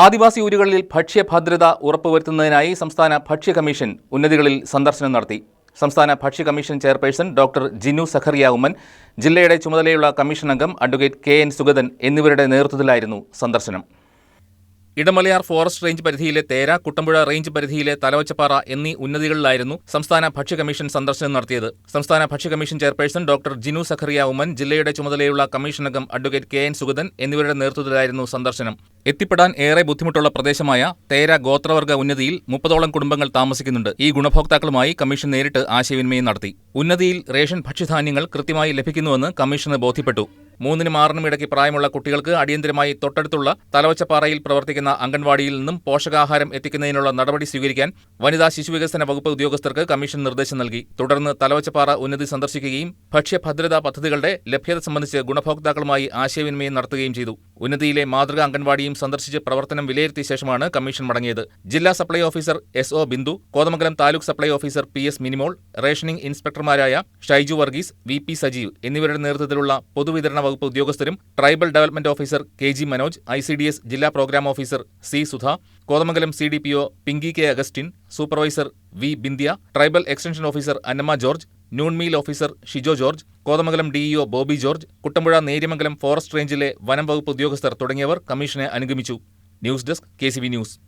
ആദിവാസി ഊരുകളിൽ ഭക്ഷ്യഭദ്രത ഉറപ്പുവരുത്തുന്നതിനായി സംസ്ഥാന ഭക്ഷ്യ കമ്മീഷൻ ഉന്നതികളിൽ സന്ദർശനം നടത്തി. സംസ്ഥാന ഭക്ഷ്യ commission chairperson doctor Jinu Zacharia Oommen ജില്ലയുടെ ചുമതലയുള്ള കമ്മീഷൻ അംഗം അഡ്വക്കേറ്റ് കെ എൻ സുഗതൻ എന്നിവരുടെ നേതൃത്വത്തിലായിരുന്നു സന്ദർശനം. ഇടമലയാർ ഫോറസ്റ്റ് റേഞ്ച് പരിധിയിലെ തേര കുട്ടമ്പുഴ റേഞ്ച് പരിധിയിലെ തലവച്ചപ്പാറ എന്നീ ഉന്നതികളിലായിരുന്നു സംസ്ഥാന ഭക്ഷ്യ കമ്മീഷൻ സന്ദർശനം നടത്തിയത്. സംസ്ഥാന ഭക്ഷ്യ commission chairperson doctor Jinu Zacharia Oommen ജില്ലയുടെ ചുമതലയുള്ള കമ്മീഷൻ അംഗം അഡ്വക്കേറ്റ് കെ. എൻ. സുഗതൻ എന്നിവരുടെ നേതൃത്വത്തിലായിരുന്നു സന്ദർശനം. എത്തിപ്പെടാൻ ഏറെ ബുദ്ധിമുട്ടുള്ള പ്രദേശമായ തേര ഗോത്രവർഗ ഉന്നതിയിൽ മുപ്പതോളം കുടുംബങ്ങൾ താമസിക്കുന്നുണ്ട്. ഈ ഗുണഭോക്താക്കളുമായി കമ്മീഷൻ നേരിട്ട് ആശയവിനിമയം നടത്തി. ഉന്നതിയിൽ റേഷൻ ഭക്ഷ്യധാന്യങ്ങൾ കൃത്യമായി ലഭിക്കുന്നുവെന്ന് കമ്മീഷന് ബോധ്യപ്പെട്ടു. മൂന്നിനും ആറിനും ഇടയ്ക്ക് പ്രായമുള്ള കുട്ടികൾക്ക് അടിയന്തരമായി തൊട്ടടുത്തുള്ള തലവച്ചപ്പാറയിൽ പ്രവർത്തിക്കുന്ന അംഗൻവാടിയിൽ നിന്നും പോഷകാഹാരം എത്തിക്കുന്നതിനുള്ള നടപടി സ്വീകരിക്കാൻ വനിതാ ശിശുവികസന വകുപ്പ് ഉദ്യോഗസ്ഥർക്ക് കമ്മീഷൻ നിർദ്ദേശം നൽകി. തുടർന്ന് തലവച്ചപ്പാറ ഉന്നതി സന്ദർശിക്കുകയും ഭക്ഷ്യഭദ്രതാ പദ്ധതികളുടെ ലഭ്യത സംബന്ധിച്ച് ഗുണഭോക്താക്കളുമായി ആശയവിനിമയം നടത്തുകയും ചെയ്തു. ഉന്നതിയിലെ മാതൃകാ അംഗൻവാടിയും സന്ദർശിച്ച് പ്രവർത്തനം വിലയിരുത്തിയ ശേഷമാണ് കമ്മീഷൻ മടങ്ങിയത്. ജില്ലാ supply officer S O Bindu Kothamangalam taluk supply officer P S Minimol rationing ഇൻസ്പെക്ടർമാരായ Shaiju Varghese V P Sajeev എന്നിവരുടെ നേതൃത്വത്തിലുള്ള പൊതുവിതരണ വകുപ്പ് ഉദ്യോഗസ്ഥരും tribal development officer K G Manoj I C D S ജില്ലാ programme officer C Sudha Kothamangalam C D P O Pinky K Augustine supervisor V Bindiya tribal extension officer Annamma George noon meal officer Shijo George Kothamangalam DEO Bobby George Kuttampuzha Neriamangalam forest റേഞ്ചിലെ വനം വകുപ്പ് ഉദ്യോഗസ്ഥർ തുടങ്ങിയവർ കമ്മീഷനെ അനുഗമിച്ചു. News desk K news.